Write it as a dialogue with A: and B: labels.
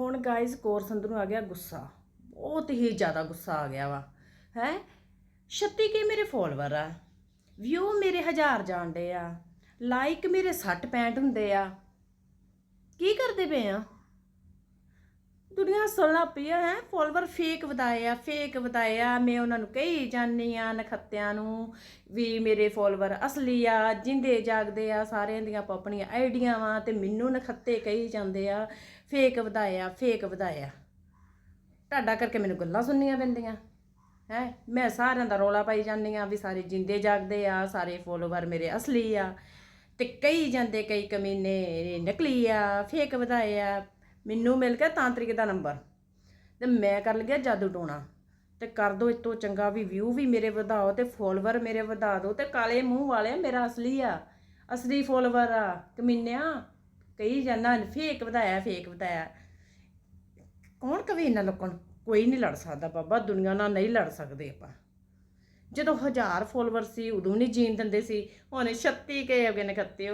A: ਹੁਣ guys core Sandhu ਨੂੰ ਆ ਗਿਆ ਗੁੱਸਾ। ਬਹੁਤ ਹੀ ਜ਼ਿਆਦਾ ਗੁੱਸਾ ਆ ਗਿਆ ਵਾ। ਹੈ? 36 ਕੇ ਮੇਰੇ ਫੋਲੋਵਰ ਆ। ਵਿਊ ਮੇਰੇ ਹਜ਼ਾਰ ਜਾਣਦੇ ਆ। ਲਾਈਕ ਮੇਰੇ 60 65 ਹੁੰਦੇ ਆ। ਕੀ ਕਰਦੇ ਪਏ ਆ? ਦੁਨੀਆ ਸੁਣਨਾ ਪਈ ਆ, ਹੈ। ਫੋਲੋਵਰ ਫੇਕ ਵਧਾਏ ਆ, ਫੇਕ ਵਧਾਏ ਆ। ਮੈਂ ਉਹਨਾਂ ਨੂੰ ਕਹੀ ਜਾਂਦੀ ਆ ਨਖੱਤਿਆਂ ਨੂੰ ਵੀ ਮੇਰੇ ਫੋਲੋਵਰ ਅਸਲੀ ਆ, ਜਿੰਦੇ ਜਾਗਦੇ ਆ, ਸਾਰਿਆਂ ਦੀਆਂ ਆਪੋ ਆਪਣੀਆਂ ਆਈਡੀਆਂ ਵਾ ਤੇ ਮੈਨੂੰ ਨਖੱਤੇ ਕਹੀ ਜਾਂਦੇ ਆ, ਫੇਕ ਵਧਾਏ ਆ, ਫੇਕ ਵਧਾਏ ਆ। ਤੁਹਾਡਾ ਕਰਕੇ ਮੈਨੂੰ ਗੱਲਾਂ ਸੁਣਨੀਆਂ ਪੈਂਦੀਆਂ, ਹੈ। ਮੈਂ ਸਾਰਿਆਂ ਦਾ ਰੋਲਾ ਪਾਈ ਜਾਂਦੀ ਆ ਵੀ ਸਾਰੇ ਜਿੰਦੇ ਜਾਗਦੇ ਆ, ਸਾਰੇ ਫੋਲੋਵਰ ਮੇਰੇ ਅਸਲੀ ਆ। ਤੇ ਕਈ ਜਾਂਦੇ ਕਈ ਕਮੀਨੇ ਨਕਲੀ ਆ, ਫੇਕ ਵਧਾਏ ਆ। ਮੈਨੂੰ ਮਿਲ ਗਿਆ ਤਾਂਤਰਿਕ ਦਾ ਨੰਬਰ। ਤੇ ਮੈਂ ਕਰ ਲਿਆ ਜਾਦੂ ਟੋਣਾ। ਤੇ ਕਰ ਦੋ ਇਤੋਂ ਚੰਗਾ ਵੀ ਵਿਊ ਵੀ ਮੇਰੇ ਵਧਾਓ ਤੇ ਫੋਲੋਵਰ ਮੇਰੇ ਵਧਾ ਦਿਓ ਤੇ ਕਾਲੇ ਮੂੰਹ ਵਾਲੇ ਮੇਰਾ ਅਸਲੀ ਆ। ਅਸਲੀ ਫੋਲੋਵਰ ਆ, ਕਮੀਨਿਆ। ਕਈ ਜਾਂਦਾ ਫੇਕ ਵਧਾਇਆ ਫੇਕ ਵਧਾਇਆ। ਕੌਣ ਕਵੇ ਇਹਨਾਂ ਲੋਕਾਂ ਨੂੰ? ਕੋਈ ਨਹੀਂ ਲੜ ਸਕਦਾ ਬਾਬਾ, ਦੁਨੀਆ ਨਾਲ ਨਹੀਂ ਲੜ ਸਕਦੇ ਆਪਾਂ। ਜਦੋਂ ਹਜ਼ਾਰ ਫੋਲੋਵਰ ਸੀ, ਉਦੋਂ ਨਹੀਂ ਜੀਣ ਦਿੰਦੇ ਸੀ। ਹੁਣ 36 ਕੇ ਹੋ ਗਏ ਨੇ ਖੱਤੇ